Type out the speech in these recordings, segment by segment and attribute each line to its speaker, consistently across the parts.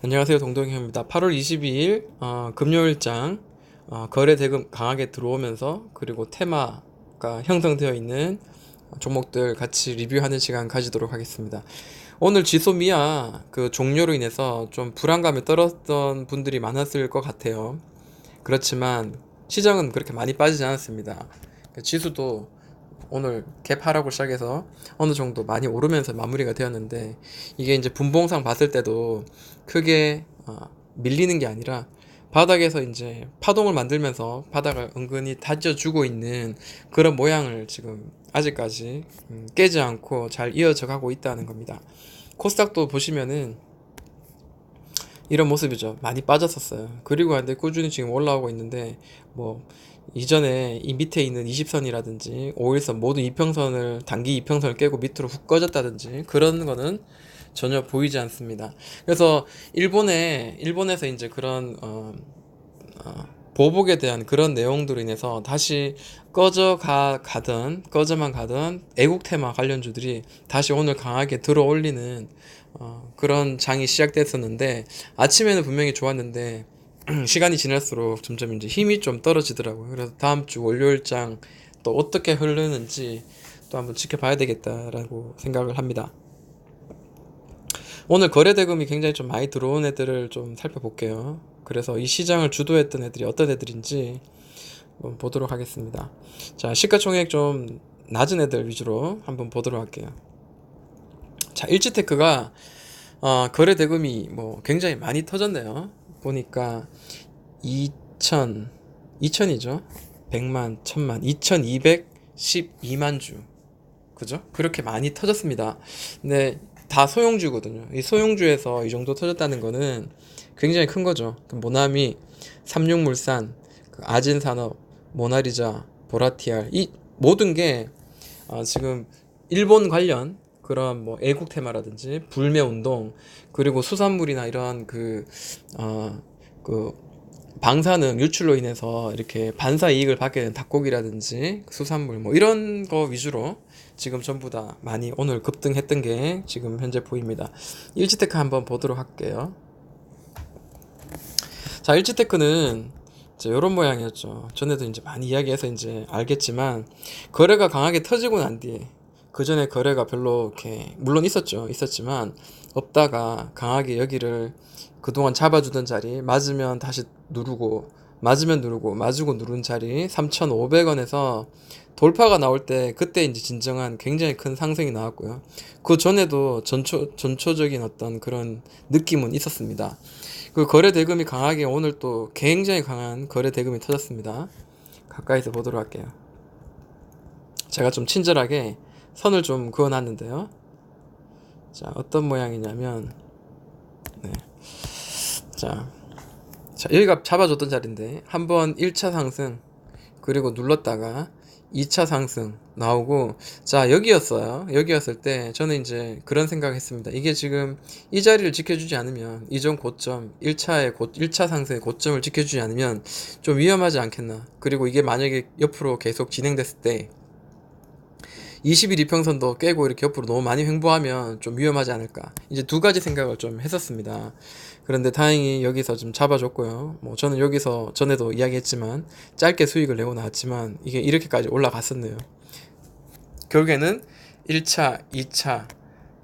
Speaker 1: 안녕하세요 동동형입니다. 8월 22일 어, 금요일장 어, 거래 대금 강하게 들어오면서 그리고 테마가 형성되어 있는 종목들 같이 리뷰하는 시간 가지도록 하겠습니다. 오늘 지소 미아 그 종료로 인해서 좀 불안감에 떨었던 분들이 많았을 것 같아요. 그렇지만 시장은 그렇게 많이 빠지지 않았습니다. 그 지수도 오늘 갭하라고 시작해서 어느 정도 많이 오르면서 마무리가 되었는데 이게 이제 분봉상 봤을 때도 크게 어, 밀리는 게 아니라 바닥에서 이제 파동을 만들면서 바닥을 은근히 다져주고 있는 그런 모양을 지금 아직까지 음, 깨지 않고 잘 이어져 가고 있다는 겁니다. 코스닥도 보시면은 이런 모습이죠. 많이 빠졌었어요. 그리고 근데 꾸준히 지금 올라오고 있는데 뭐 이전에 이 밑에 있는 20선이라든지 5일선 모든 이평선을 단기 이평선을 깨고 밑으로 훅 꺼졌다든지 그런 거는 전혀 보이지 않습니다. 그래서 일본에 일본에서 이제 그런 어, 어, 보복에 대한 그런 내용들로 인해서 다시 꺼져 가, 가든 꺼져만 가든 애국 테마 관련주들이 다시 오늘 강하게 들어 올리는 어, 그런 장이 시작됐었는데 아침에는 분명히 좋았는데 시간이 지날수록 점점 이제 힘이 좀 떨어지더라고요. 그래서 다음 주 월요일 장 또 어떻게 흐르는지 또 한번 지켜봐야 되겠다라고 생각을 합니다. 오늘 거래 대금이 굉장히 좀 많이 들어온 애들을 좀 살펴볼게요. 그래서 이 시장을 주도했던 애들이 어떤 애들인지 한번 보도록 하겠습니다. 자, 시가총액 좀 낮은 애들 위주로 한번 보도록 할게요. 자, 일지테크가 어, 거래 대금이 뭐 굉장히 많이 터졌네요. 보니까 2천 2천이죠. 100만, 1000만, 2212만 주. 그죠? 그렇게 많이 터졌습니다. 근데 다 소형주거든요. 이 소형주에서 이 정도 터졌다는 거는 굉장히 큰 거죠. 그 모나미, 삼육물산, 그 아진산업, 모나리자, 보라티알 이 모든 게 어, 지금 일본 관련 그런 뭐 애국 테마라든지 불매 운동 그리고 수산물이나 이런 그 어, 그 방사능 유출로 인해서 이렇게 반사 이익을 받게 된 닭고기라든지 수산물 뭐 이런 거 위주로 지금 전부 다 많이 오늘 급등했던 게 지금 현재 보입니다. 일지테크 한번 보도록 할게요. 자, 일지테크는 이제 이런 모양이었죠. 전에도 이제 많이 이야기해서 이제 알겠지만 거래가 강하게 터지고 난 뒤에 그 전에 거래가 별로 이렇게 물론 있었죠. 있었지만 없다가 강하게 여기를 그동안 잡아주던 자리 맞으면 다시 누르고 맞으면 누르고 맞으고 누른 자리 3,500원에서 돌파가 나올 때 그때 이제 진정한 굉장히 큰 상승이 나왔고요. 그 전에도 전초 전초적인 어떤 그런 느낌은 있었습니다. 그 거래 대금이 강하게 오늘 또 굉장히 강한 거래 대금이 터졌습니다. 가까이서 보도록 할게요. 제가 좀 친절하게 선을 좀 그어놨는데요. 자, 어떤 모양이냐면, 네. 자, 자, 여기가 잡아줬던 자리인데, 한번 1차 상승, 그리고 눌렀다가 2차 상승 나오고, 자, 여기였어요. 여기였을 때, 저는 이제 그런 생각 했습니다. 이게 지금 이 자리를 지켜주지 않으면, 이전 고점, 1차의 고, 1차 상승의 고점을 지켜주지 않으면 좀 위험하지 않겠나. 그리고 이게 만약에 옆으로 계속 진행됐을 때, 20일 이평선도 깨고 이렇게 옆으로 너무 많이 횡보하면 좀 위험하지 않을까. 이제 두 가지 생각을 좀 했었습니다. 그런데 다행히 여기서 좀 잡아줬고요. 뭐 저는 여기서 전에도 이야기했지만 짧게 수익을 내고 나왔지만 이게 이렇게까지 올라갔었네요. 결국에는 1차, 2차,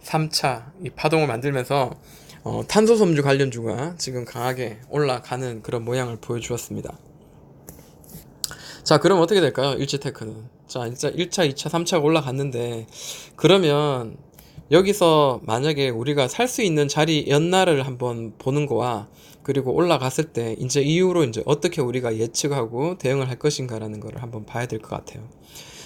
Speaker 1: 3차 이 파동을 만들면서 어, 탄소섬유 관련주가 지금 강하게 올라가는 그런 모양을 보여주었습니다. 자, 그럼 어떻게 될까요? 일지테크는. 자, 진짜 1차, 2차, 3차가 올라갔는데, 그러면 여기서 만약에 우리가 살 수 있는 자리 연날을 한번 보는 거와, 그리고 올라갔을 때, 이제 이후로 이제 어떻게 우리가 예측하고 대응을 할 것인가라는 거를 한번 봐야 될 것 같아요.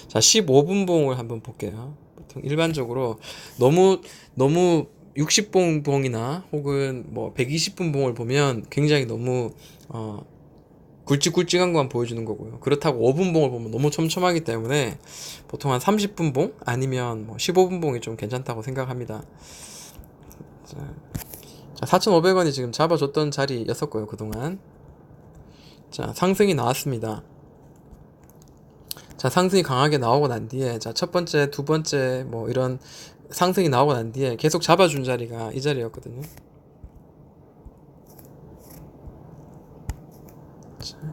Speaker 1: 자, 15분 봉을 한번 볼게요. 보통 일반적으로 너무, 너무 60분 봉이나 혹은 뭐 120분 봉을 보면 굉장히 너무, 어, 굵직굵직한 것만 보여주는 거고요. 그렇다고 5분 봉을 보면 너무 촘촘하기 때문에 보통 한 30분 봉 아니면 뭐 15분 봉이 좀 괜찮다고 생각합니다. 자, 4,500원이 지금 잡아줬던 자리였었고요, 그동안. 자, 상승이 나왔습니다. 자, 상승이 강하게 나오고 난 뒤에, 자, 첫 번째, 두 번째, 뭐, 이런 상승이 나오고 난 뒤에 계속 잡아준 자리가 이 자리였거든요.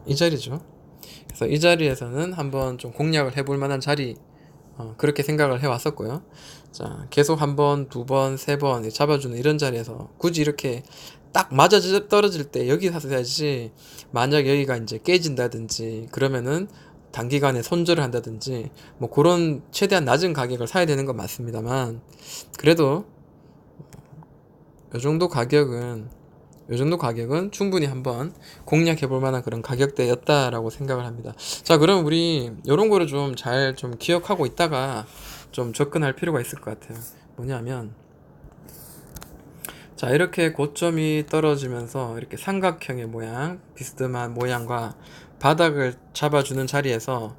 Speaker 1: 이 자리죠. 그래서 이 자리에서는 한번 좀 공략을 해볼 만한 자리 어, 그렇게 생각을 해왔었고요. 자, 계속 한 번, 두 번, 세 번 잡아주는 이런 자리에서 굳이 이렇게 딱 맞아 떨어질 때 여기 사야지 만약 여기가 이제 깨진다든지 그러면은 단기간에 손절을 한다든지 뭐 그런 최대한 낮은 가격을 사야 되는 건 맞습니다만 그래도 이 정도 가격은 이 정도 가격은 충분히 한번 공략해 볼 만한 그런 가격대였다라고 생각을 합니다. 자, 그럼 우리 이런 거를 좀잘좀 기억하고 있다가 좀 접근할 필요가 있을 것 같아요. 뭐냐면 자, 이렇게 고점이 떨어지면서 이렇게 삼각형의 모양, 비스듬한 모양과 바닥을 잡아주는 자리에서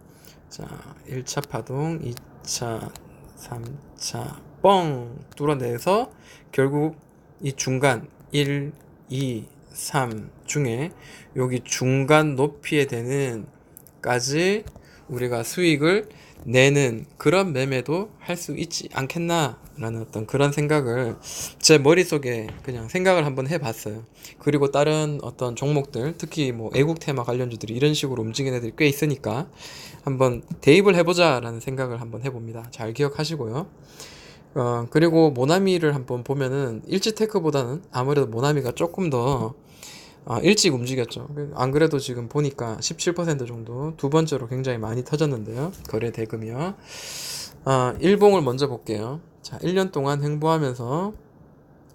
Speaker 1: 자, 1차 파동, 2차, 3차 뻥 뚫어내서 결국 이 중간 1, 2, 3 중에 여기 중간 높이에 되는 까지 우리가 수익을 내는 그런 매매도 할 수 있지 않겠나라는 어떤 그런 생각을 제 머릿속에 그냥 생각을 한번 해봤어요. 그리고 다른 어떤 종목들, 특히 뭐 애국 테마 관련주들이 이런 식으로 움직이는 애들이 꽤 있으니까 한번 대입을 해보자라는 생각을 한번 해봅니다. 잘 기억하시고요. 어, 그리고 모나미를 한번 보면은 일지테크보다는 아무래도 모나미가 조금 더 아, 일찍 움직였죠. 안 그래도 지금 보니까 17% 정도 두 번째로 굉장히 많이 터졌는데요. 거래 대금이요. 아, 일봉을 먼저 볼게요. 자, 1년 동안 행보하면서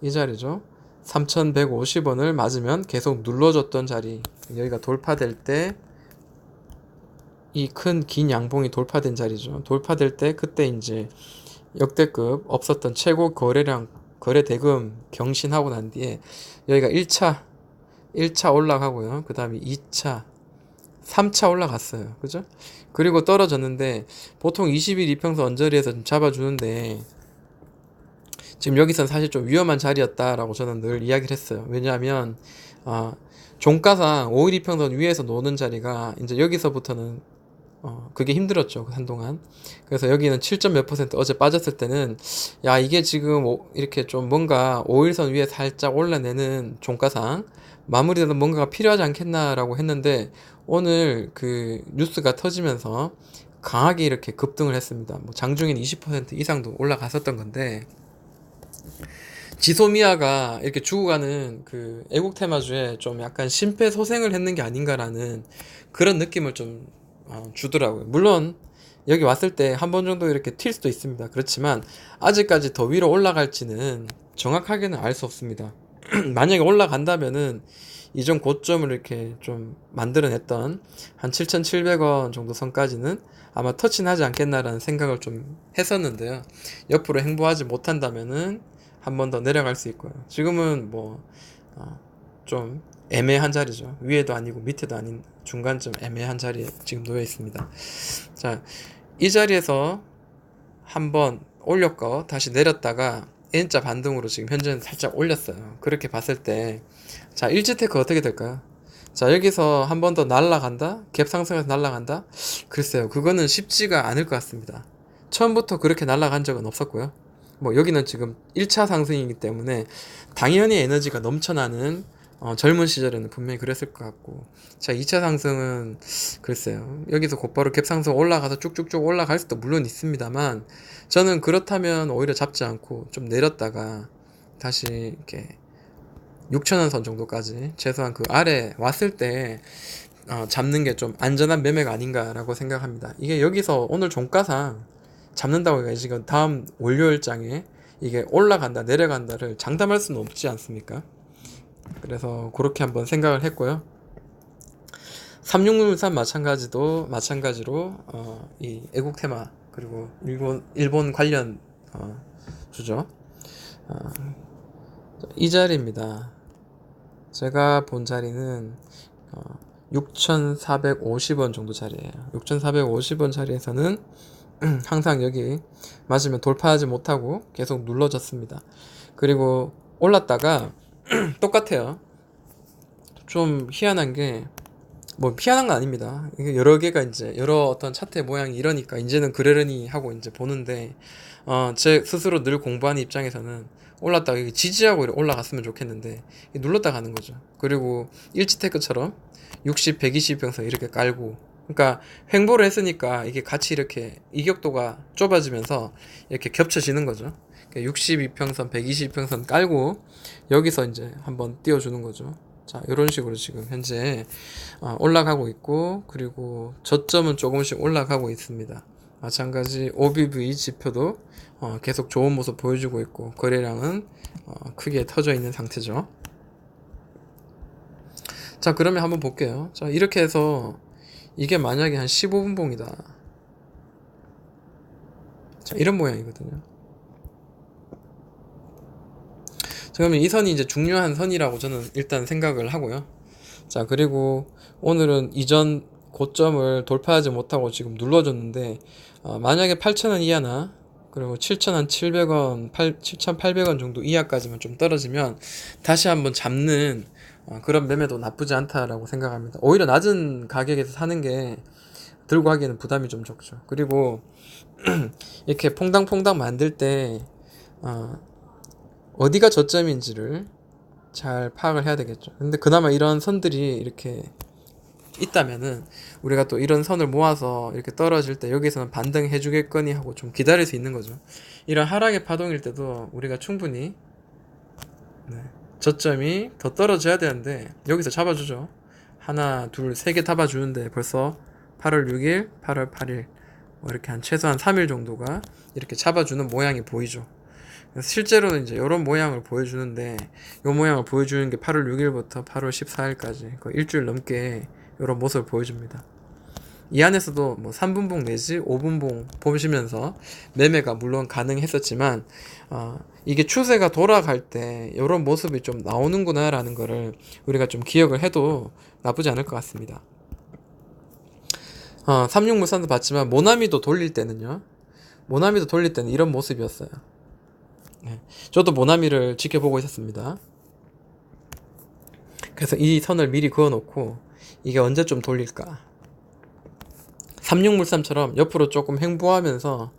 Speaker 1: 이 자리죠. 3,150원을 맞으면 계속 눌러줬던 자리. 여기가 돌파될 때 이 큰 긴 양봉이 돌파된 자리죠. 돌파될 때 그때 이제 역대급 없었던 최고 거래량 거래 대금 경신하고 난 뒤에 여기가 1차 1차 올라가고요. 그 다음에 2차, 3차 올라갔어요. 그죠? 그리고 떨어졌는데 보통 20일 이평선 언저리에서 좀 잡아주는데 지금 여기선 사실 좀 위험한 자리였다라고 저는 늘 이야기를 했어요. 왜냐하면 아, 종가상 5일 이평선 위에서 노는 자리가 이제 여기서부터는 어, 그게 힘들었죠. 그 한동안. 그래서 여기는 7점 몇 퍼센트 어제 빠졌을 때는 야, 이게 지금 오, 이렇게 좀 뭔가 5일선 위에 살짝 올라내는 종가상 마무리되는 뭔가가 필요하지 않겠나라고 했는데 오늘 그 뉴스가 터지면서 강하게 이렇게 급등을 했습니다. 뭐 장중에는 20% 이상도 올라갔었던 건데 지소미아가 이렇게 죽어가는 그 애국 테마주에 좀 약간 심폐소생을 했는 게 아닌가라는 그런 느낌을 좀 어, 주더라고요. 물론 여기 왔을 때 한 번 정도 이렇게 튈 수도 있습니다. 그렇지만 아직까지 더 위로 올라갈지는 정확하게는 알 수 없습니다. 만약에 올라간다면은 이전 고점을 이렇게 좀 만들어냈던 한 7,700원 정도 선까지는 아마 터치는 하지 않겠나라는 생각을 좀 했었는데요. 옆으로 행보하지 못한다면은 한 번 더 내려갈 수 있고요. 지금은 뭐, 어, 좀 애매한 자리죠. 위에도 아니고 밑에도 아닌 중간쯤 애매한 자리에 지금 놓여 있습니다. 자, 이 자리에서 한번 올렸고 다시 내렸다가 N자 반등으로 지금 현재는 살짝 올렸어요. 그렇게 봤을 때, 자, 일지 테크 어떻게 될까요? 자, 여기서 한 번 더 날라간다? 갭 상승해서 날라간다? 글쎄요, 그거는 쉽지가 않을 것 같습니다. 처음부터 그렇게 날라간 적은 없었고요. 뭐, 여기는 지금 1차 상승이기 때문에 당연히 에너지가 넘쳐나는 어, 젊은 시절에는 분명히 그랬을 것 같고 자 2차 상승은 글쎄요 여기서 곧바로 갭 상승 올라가서 쭉쭉쭉 올라갈 수도 물론 있습니다만 저는 그렇다면 오히려 잡지 않고 좀 내렸다가 다시 이렇게 6천원 선 정도까지 최소한 그 아래 왔을 때 어, 잡는 게 좀 안전한 매매가 아닌가라고 생각합니다. 이게 여기서 오늘 종가상 잡는다고 해서 지금 다음 월요일장에 이게 올라간다 내려간다를 장담할 수는 없지 않습니까? 그래서 그렇게 한번 생각을 했고요. 3663 마찬가지도 마찬가지로 어, 이 애국 테마 그리고 일본 일본 관련 어, 주죠. 어, 이 자리입니다. 제가 본 자리는 어, 6,450원 정도 자리예요. 6,450원 자리에서는 항상 여기 맞으면 돌파하지 못하고 계속 눌러졌습니다. 그리고 올랐다가 똑같아요. 좀 희한한 게, 뭐 희한한 건 아닙니다. 여러 개가 이제 여러 어떤 차트의 모양이 이러니까 이제는 그러려니 하고 이제 보는데, 어, 제 스스로 늘 공부하는 입장에서는 올랐다가 지지하고 올라갔으면 좋겠는데 눌렀다 가는 거죠. 그리고 일지테크처럼 60, 120평선 이렇게 깔고 그러니까 횡보를 했으니까 이게 같이 이렇게 이격도가 좁아지면서 이렇게 겹쳐지는 거죠. 62평선, 120평선 깔고 여기서 이제 한번 띄워주는 거죠. 자, 이런 식으로 지금 현재 어, 올라가고 있고 그리고 저점은 조금씩 올라가고 있습니다. 마찬가지 OBV 지표도 어, 계속 좋은 모습 보여주고 있고 거래량은 어, 크게 터져 있는 상태죠. 자, 그러면 한번 볼게요. 자, 이렇게 해서 이게 만약에 한 15분 봉이다. 자, 이런 모양이거든요. 자, 그러면 이 선이 이제 중요한 선이라고 저는 일단 생각을 하고요. 자, 그리고 오늘은 이전 고점을 돌파하지 못하고 지금 눌러줬는데, 어, 만약에 8,000원 이하나, 그리고 7,700원, 7,800원 정도 이하까지만 좀 떨어지면 다시 한번 잡는 어, 그런 매매도 나쁘지 않다라고 생각합니다. 오히려 낮은 가격에서 사는 게 들고 하기에는 부담이 좀 적죠. 그리고 이렇게 퐁당퐁당 만들 때 어, 어디가 저점인지를 잘 파악을 해야 되겠죠. 근데 그나마 이런 선들이 이렇게 있다면은 우리가 또 이런 선을 모아서 이렇게 떨어질 때 여기서는 반등해 주겠거니 하고 좀 기다릴 수 있는 거죠. 이런 하락의 파동일 때도 우리가 충분히 네, 저점이 더 떨어져야 되는데 여기서 잡아주죠. 하나, 둘, 세 개 잡아주는데 벌써 8월 6일, 8월 8일 뭐 이렇게 한 최소한 3일 정도가 이렇게 잡아주는 모양이 보이죠. 실제로는 이제 이런 모양을 보여주는데 이 모양을 보여주는 게 8월 6일부터 8월 14일까지 그 일주일 넘게 이런 모습을 보여줍니다. 이 안에서도 뭐 3분봉 내지 5분봉 보시면서 매매가 물론 가능했었지만 어, 이게 추세가 돌아갈 때 이런 모습이 좀 나오는구나라는 거를 우리가 좀 기억을 해도 나쁘지 않을 것 같습니다. 어, 삼육물산도 봤지만 모나미도 돌릴 때는요. 모나미도 돌릴 때는 이런 모습이었어요. 네. 저도 모나미를 지켜보고 있었습니다. 그래서 이 선을 미리 그어놓고 이게 언제 좀 돌릴까. 삼육물삼처럼 옆으로 조금 횡보하면서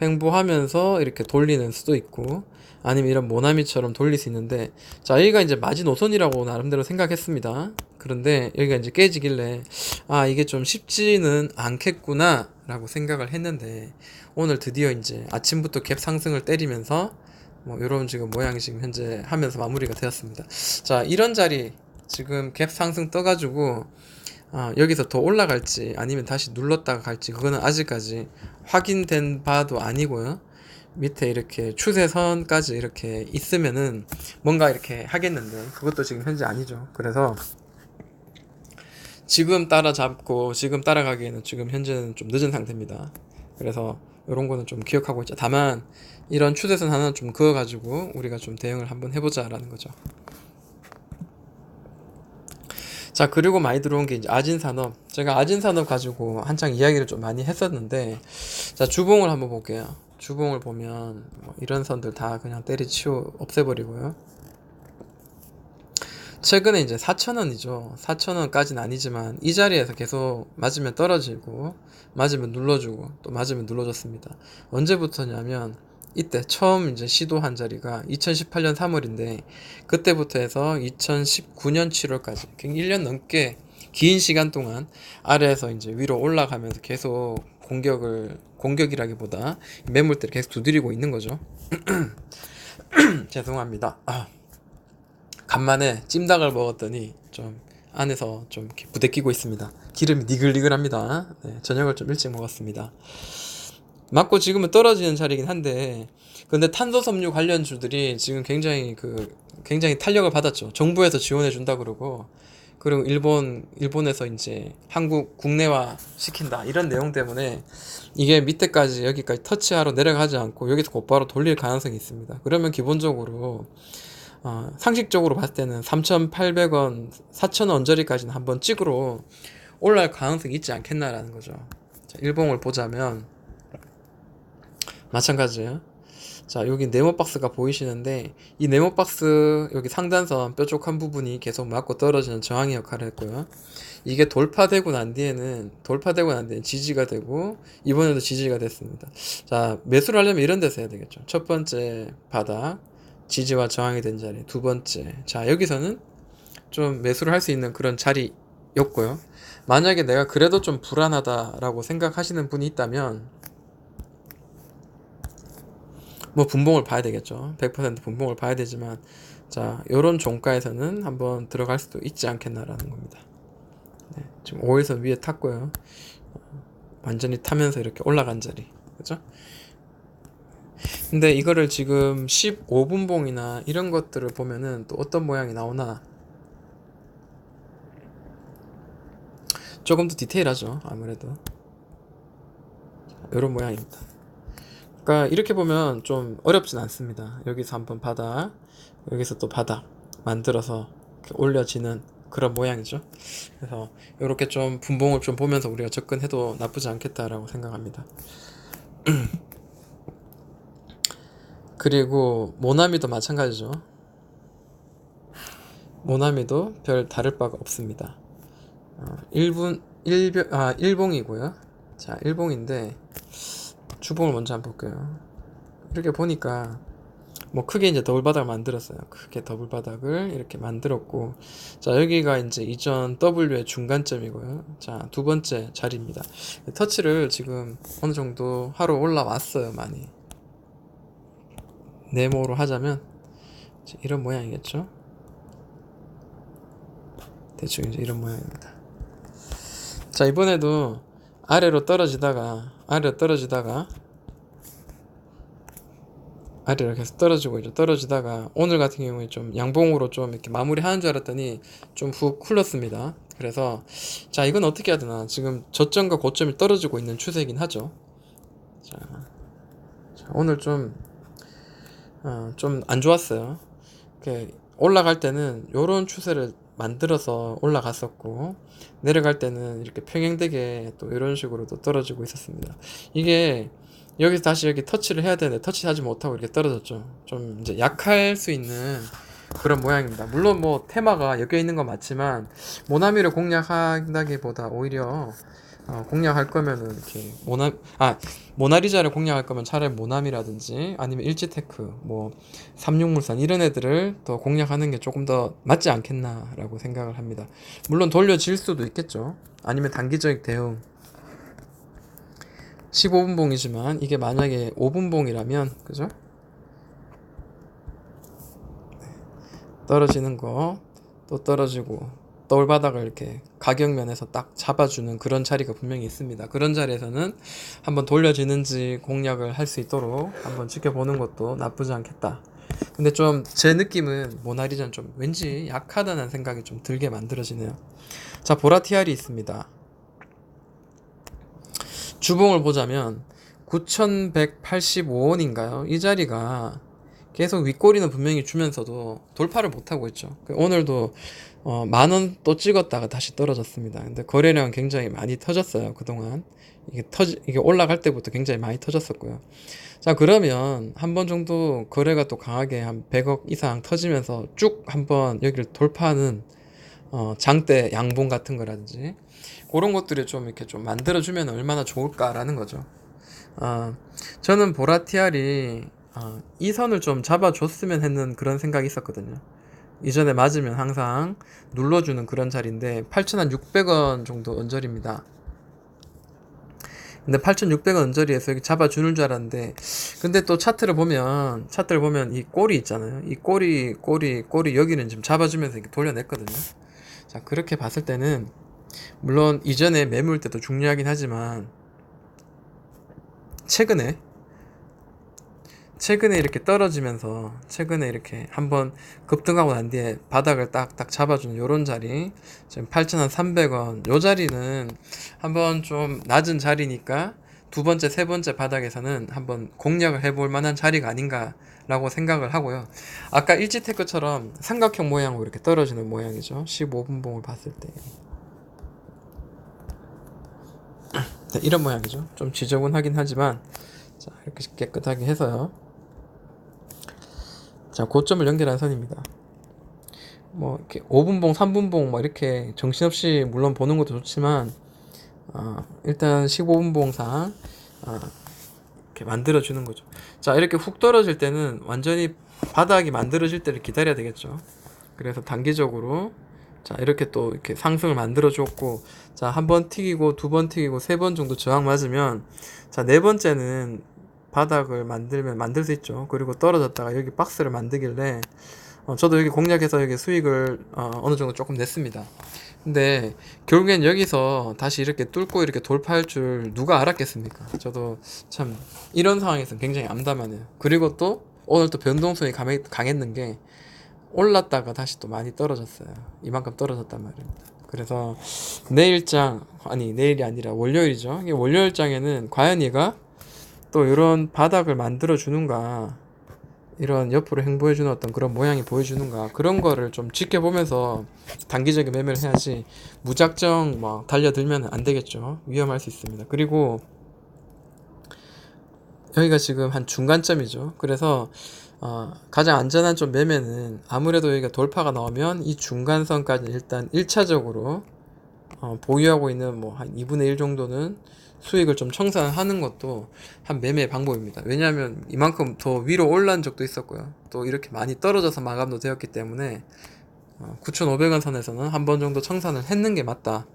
Speaker 1: 횡보하면서 이렇게 돌리는 수도 있고 아니면 이런 모나미처럼 돌릴 수 있는데 자 여기가 이제 마지노선이라고 나름대로 생각했습니다. 그런데 여기가 이제 깨지길래 아 이게 좀 쉽지는 않겠구나 라고 생각을 했는데 오늘 드디어 이제 아침부터 갭 상승을 때리면서 뭐 이런 지금 모양이 지금 현재 하면서 마무리가 되었습니다. 자 이런 자리 지금 갭 상승 떠가지고 아, 여기서 더 올라갈지 아니면 다시 눌렀다가 갈지 그거는 아직까지 확인된 바도 아니고요. 밑에 이렇게 추세선까지 이렇게 있으면은 뭔가 이렇게 하겠는데 그것도 지금 현재 아니죠. 그래서 지금 따라잡고 지금 따라가기에는 지금 현재는 좀 늦은 상태입니다. 그래서 이런 거는 좀 기억하고 있죠. 다만 이런 추세선 하나 좀 그어가지고 우리가 좀 대응을 한번 해보자라는 거죠. 자 그리고 많이 들어온 게 이제 아진산업 제가 아진산업 가지고 한창 이야기를 좀 많이 했었는데 자 주봉을 한번 볼게요 주봉을 보면 뭐 이런 선들 다 그냥 때리치워 없애버리고요 최근에 이제 4천원이죠 4천원까지는 아니지만 이 자리에서 계속 맞으면 떨어지고 맞으면 눌러주고 또 맞으면 눌러줬습니다 언제부터냐면 이때 처음 이제 시도한 자리가 2018년 3월인데 그때부터 해서 2019년 7월까지 1년 넘게 긴 시간 동안 아래에서 이제 위로 올라가면서 계속 공격을 공격이라기보다 매물대를 계속 두드리고 있는 거죠. 죄송합니다. 아, 간만에 찜닭을 먹었더니 좀 안에서 좀 부대끼고 있습니다. 기름이 니글니글합니다. 네, 저녁을 좀 일찍 먹었습니다. 맞고 지금은 떨어지는 자리긴 한데 근데 탄소 섬유 관련주들이 지금 굉장히 그 굉장히 탄력을 받았죠. 정부에서 지원해 준다 그러고 그리고 일본 일본에서 이제 한국 국내화 시킨다 이런 내용 때문에 이게 밑에까지 여기까지 터치하러 내려가지 않고 여기서 곧바로 돌릴 가능성이 있습니다. 그러면 기본적으로 어, 상식적으로 봤을 때는 3,800원, 4,000원 언저리까지는 한번 찍으러 올라갈 가능성이 있지 않겠나라는 거죠. 자, 일봉을 보자면 마찬가지예요. 자, 여기 네모 박스가 보이시는데 이 네모 박스 여기 상단선 뾰족한 부분이 계속 맞고 떨어지는 저항의 역할을 했고요. 이게 돌파되고 난 뒤에는 돌파되고 난 뒤에는 지지가 되고 이번에도 지지가 됐습니다. 자, 매수를 하려면 이런 데서 해야 되겠죠. 첫 번째 바닥 지지와 저항이 된 자리. 두 번째. 자, 여기서는 좀 매수를 할 수 있는 그런 자리였고요. 만약에 내가 그래도 좀 불안하다라고 생각하시는 분이 있다면 뭐 분봉을 봐야 되겠죠. 100% 분봉을 봐야 되지만 자, 요런 종가에서는 한번 들어갈 수도 있지 않겠나라는 겁니다. 네, 지금 5일선 위에 탔고요. 어, 완전히 타면서 이렇게 올라간 자리. 그죠? 근데 이거를 지금 15분봉이나 이런 것들을 보면은 또 어떤 모양이 나오나 조금 더 디테일하죠. 아무래도. 이런 모양입니다. 그러니까 이렇게 보면 좀 어렵진 않습니다. 여기서 한번 바닥, 여기서 또 바닥 만들어서 올려지는 그런 모양이죠. 그래서 이렇게 좀 분봉을 좀 보면서 우리가 접근해도 나쁘지 않겠다라고 생각합니다. 그리고 모나미도 마찬가지죠. 모나미도 별 다를 바가 없습니다. 어, 1분 1별 아 1봉이고요. 자, 1봉인데 주봉을 먼저 한번 볼게요. 이렇게 보니까 뭐 크게 이제 더블 바닥을 만들었어요. 크게 더블 바닥을 이렇게 만들었고 자 여기가 이제 이전 W의 중간점이고요. 자 두 번째 자리입니다. 터치를 지금 어느 정도 하러 올라왔어요 많이. 네모로 하자면 이런 모양이겠죠. 대충 이제 이런 모양입니다. 자 이번에도 아래로 떨어지다가 아래로 떨어지다가 아래로 계속 떨어지고 이제 떨어지다가 오늘 같은 경우에 좀 양봉으로 좀 이렇게 마무리하는 줄 알았더니 좀 훅 흘렀습니다. 그래서 자 이건 어떻게 해야 되나 지금 저점과 고점이 떨어지고 있는 추세이긴 하죠. 자, 자 오늘 좀 어, 좀안 좋았어요. 이렇게 올라갈 때는 요런 추세를 만들어서 올라갔었고 내려갈 때는 이렇게 평행되게 또 이런 식으로 또 떨어지고 있었습니다. 이게 여기서 다시 여기 터치를 해야 되는데 터치하지 못하고 이렇게 떨어졌죠. 좀 이제 약할 수 있는 그런 모양입니다. 물론 뭐 테마가 엮여 있는 건 맞지만 모나미를 공략한다기보다 오히려 어, 공략할 거면은 이렇게 모나 아 모나리자를 공략할 거면 차라리 모나미라든지 아니면 일지테크 뭐 삼육물산 이런 애들을 더 공략하는 게 조금 더 맞지 않겠나라고 생각을 합니다. 물론 돌려질 수도 있겠죠. 아니면 단기적 대응 15분봉이지만 이게 만약에 5분봉이라면 그죠? 네. 떨어지는 거 또 떨어지고 떠올바닥을 이렇게 가격면에서 딱 잡아주는 그런 자리가 분명히 있습니다. 그런 자리에서는 한번 돌려지는지 공략을 할 수 있도록 한번 지켜보는 것도 나쁘지 않겠다. 근데 좀 제 느낌은 모나리자는 좀 왠지 약하다는 생각이 좀 들게 만들어지네요. 자, 보라티알이 있습니다. 주봉을 보자면 9,185원인가요? 이 자리가 계속 윗꼬리는 분명히 주면서도 돌파를 못하고 있죠. 그 오늘도 어, 만 원 또 찍었다가 다시 떨어졌습니다. 근데 거래량 굉장히 많이 터졌어요. 그동안. 이게 터지, 이게 올라갈 때부터 굉장히 많이 터졌었고요. 자, 그러면 한 번 정도 거래가 또 강하게 한 100억 이상 터지면서 쭉 한번 여기를 돌파하는 어, 장대 양봉 같은 거라든지 그런 것들을 좀 이렇게 좀 만들어주면 얼마나 좋을까라는 거죠. 어, 저는 보라티알이 어, 이 선을 좀 잡아줬으면 했는 그런 생각이 있었거든요. 이전에 맞으면 항상 눌러주는 그런 자리인데 8,600원 정도 언저리입니다. 근데 8,600원 언저리에서 여기 잡아주는 줄 알았는데 근데 또 차트를 보면 차트를 보면 이 꼬리 있잖아요. 이 꼬리 꼬리 꼬리 여기는 지금 잡아주면서 이렇게 돌려냈거든요. 자 그렇게 봤을 때는 물론 이전에 매물 때도 중요하긴 하지만 최근에 최근에 이렇게 떨어지면서 최근에 이렇게 한번 급등하고 난 뒤에 바닥을 딱딱 잡아주는 요런 자리. 지금 8,300원. 요 자리는 한번 좀 낮은 자리니까 두 번째 세 번째 바닥에서는 한번 공략을 해볼 만한 자리가 아닌가라고 생각을 하고요. 아까 일지테크처럼 삼각형 모양으로 이렇게 떨어지는 모양이죠. 15분봉을 봤을 때. 네, 이런 모양이죠. 좀 지저분하긴 하지만 자 이렇게 깨끗하게 해서요 자, 고점을 연결한 선입니다. 뭐 이렇게 5분봉, 3분봉 뭐 이렇게 정신없이 물론 보는 것도 좋지만 어, 일단 15분봉상 어, 이렇게 만들어 주는 거죠. 자, 이렇게 훅 떨어질 때는 완전히 바닥이 만들어질 때를 기다려야 되겠죠. 그래서 단기적으로 자 이렇게 또 이렇게 상승을 만들어 줬고 자 한 번 튀기고 두 번 튀기고 세 번 정도 저항 맞으면 자 네 번째는 바닥을 만들면 만들 수 있죠. 그리고 떨어졌다가 여기 박스를 만들길래 어, 저도 여기 공략해서 여기 수익을 어, 어느 정도 조금 냈습니다. 근데 결국엔 여기서 다시 이렇게 뚫고 이렇게 돌파할 줄 누가 알았겠습니까? 저도 참 이런 상황에서 굉장히 암담하네요. 그리고 또 오늘 또 변동성이 강했, 강했는 게 올랐다가 다시 또 많이 떨어졌어요. 이만큼 떨어졌단 말입니다. 그래서 내일장 아니 내일이 아니라 월요일이죠. 월요일장에는 과연 얘가 또 이런 바닥을 만들어 주는가 이런 옆으로 행보해 주는 어떤 그런 모양이 보여주는가 그런 거를 좀 지켜보면서 단기적인 매매를 해야지 무작정 막 달려들면 안 되겠죠. 위험할 수 있습니다. 그리고 여기가 지금 한 중간점이죠. 그래서 어, 가장 안전한 좀 매매는 아무래도 여기가 돌파가 나오면 이 중간선까지 일단 1차적으로 어, 보유하고 있는 뭐 한 2분의 1 정도는 수익을 좀 청산하는 것도 한 매매 방법입니다. 왜냐하면 이만큼 더 위로 올라온 적도 있었고요. 또 이렇게 많이 떨어져서 마감도 되었기 때문에 어, 9,500원 선에서는 한 번 정도 청산을 했는 게 맞다.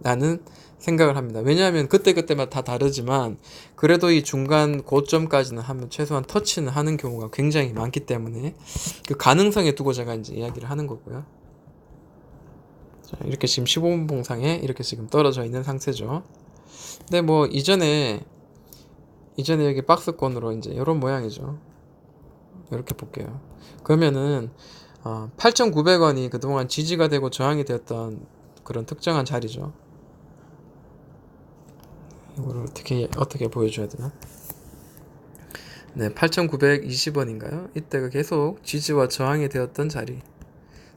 Speaker 1: 라는 생각을 합니다. 왜냐하면 그때그때마다 다 다르지만 그래도 이 중간 고점까지는 하면 최소한 터치는 하는 경우가 굉장히 많기 때문에 그 가능성에 두고 제가 이제 이야기를 하는 거고요. 자, 이렇게 지금 15분 봉상에 이렇게 지금 떨어져 있는 상태죠. 근데 뭐 이전에 이전에 여기 박스권으로 이제 이런 모양이죠. 이렇게 볼게요. 그러면은 어, 8,900원이 그동안 지지가 되고 저항이 되었던 그런 특정한 자리죠. 이거를 어떻게 어떻게 보여줘야 되나? 네, 8,920원인가요? 이때가 계속 지지와 저항이 되었던 자리.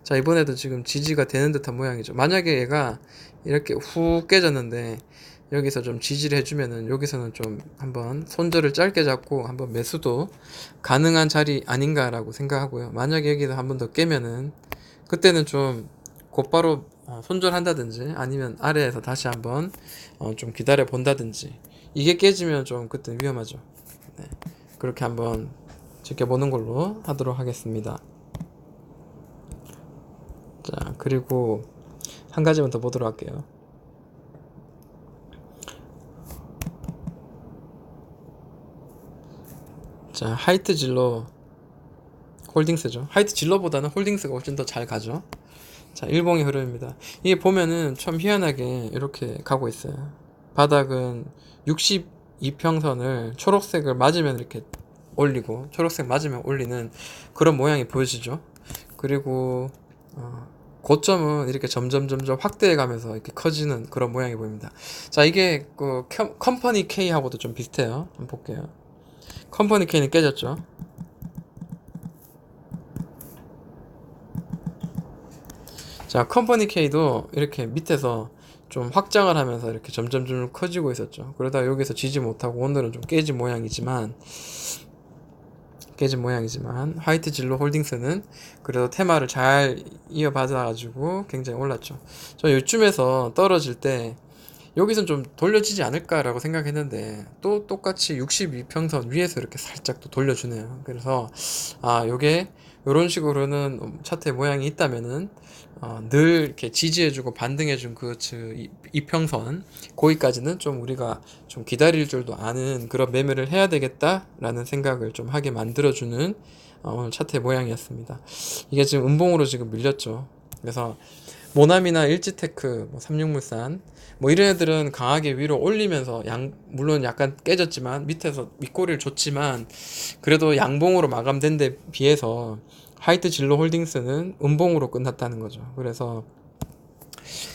Speaker 1: 자, 이번에도 지금 지지가 되는 듯한 모양이죠. 만약에 얘가 이렇게 훅 깨졌는데 여기서 좀 지지를 해주면은 여기서는 좀 한번 손절을 짧게 잡고 한번 매수도 가능한 자리 아닌가라고 생각하고요. 만약에 여기서 한번 더 깨면은 그때는 좀 곧바로 어, 손절한다든지 아니면 아래에서 다시 한번 어, 좀 기다려 본다든지 이게 깨지면 좀 그때 위험하죠. 네. 그렇게 한번 지켜보는 걸로 하도록 하겠습니다. 자 그리고 한 가지만 더 보도록 할게요. 자, 하이트 진로 홀딩스죠. 하이트 진로보다는 홀딩스가 훨씬 더 잘 가죠. 자, 일봉의 흐름입니다. 이게 보면은 참 희한하게 이렇게 가고 있어요. 바닥은 62평선을 초록색을 맞으면 이렇게 올리고 초록색 맞으면 올리는 그런 모양이 보여지죠. 그리고 어, 고점은 이렇게 점점 점점 확대해 가면서 이렇게 커지는 그런 모양이 보입니다. 자, 이게 그 컴퍼니 K하고도 좀 비슷해요. 한번 볼게요. 컴퍼니 K는 깨졌죠. 자, 컴퍼니 K도 이렇게 밑에서 좀 확장을 하면서 이렇게 점점 점 커지고 있었죠. 그러다 여기서 지지 못하고 오늘은 좀 깨진 모양이지만 깨진 모양이지만 화이트 진로 홀딩스는 그래도 테마를 잘 이어받아 가지고 굉장히 올랐죠. 저 요쯤에서 떨어질 때 여기선 좀 돌려지지 않을까라고 생각했는데 또 똑같이 62평선 위에서 이렇게 살짝 또 돌려주네요. 그래서 아 요게 요런 식으로는 차트의 모양이 있다면은 어, 늘 이렇게 지지해주고 반등해준 그 이평선 거기까지는 좀 우리가 좀 기다릴 줄도 아는 그런 매매를 해야 되겠다라는 생각을 좀 하게 만들어주는 어, 오늘 차트의 모양이었습니다. 이게 지금 음봉으로 지금 밀렸죠. 그래서 모나미나 일지테크, 뭐 삼육물산 뭐 이런 애들은 강하게 위로 올리면서 양 물론 약간 깨졌지만 밑에서 윗꼬리를 줬지만 그래도 양봉으로 마감된 데 비해서 하이트 진로 홀딩스는 음봉으로 끝났다는 거죠. 그래서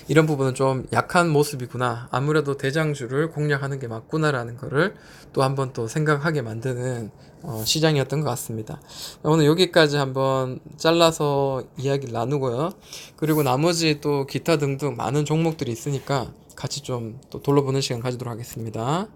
Speaker 1: 이런 부분은 좀 약한 모습이구나. 아무래도 대장주를 공략하는 게 맞구나라는 거를 또 한번 또 생각하게 만드는 어, 시장이었던 것 같습니다. 오늘 여기까지 한번 잘라서 이야기를 나누고요. 그리고 나머지 또 기타 등등 많은 종목들이 있으니까 같이 좀 또 돌려보는 시간 가지도록 하겠습니다.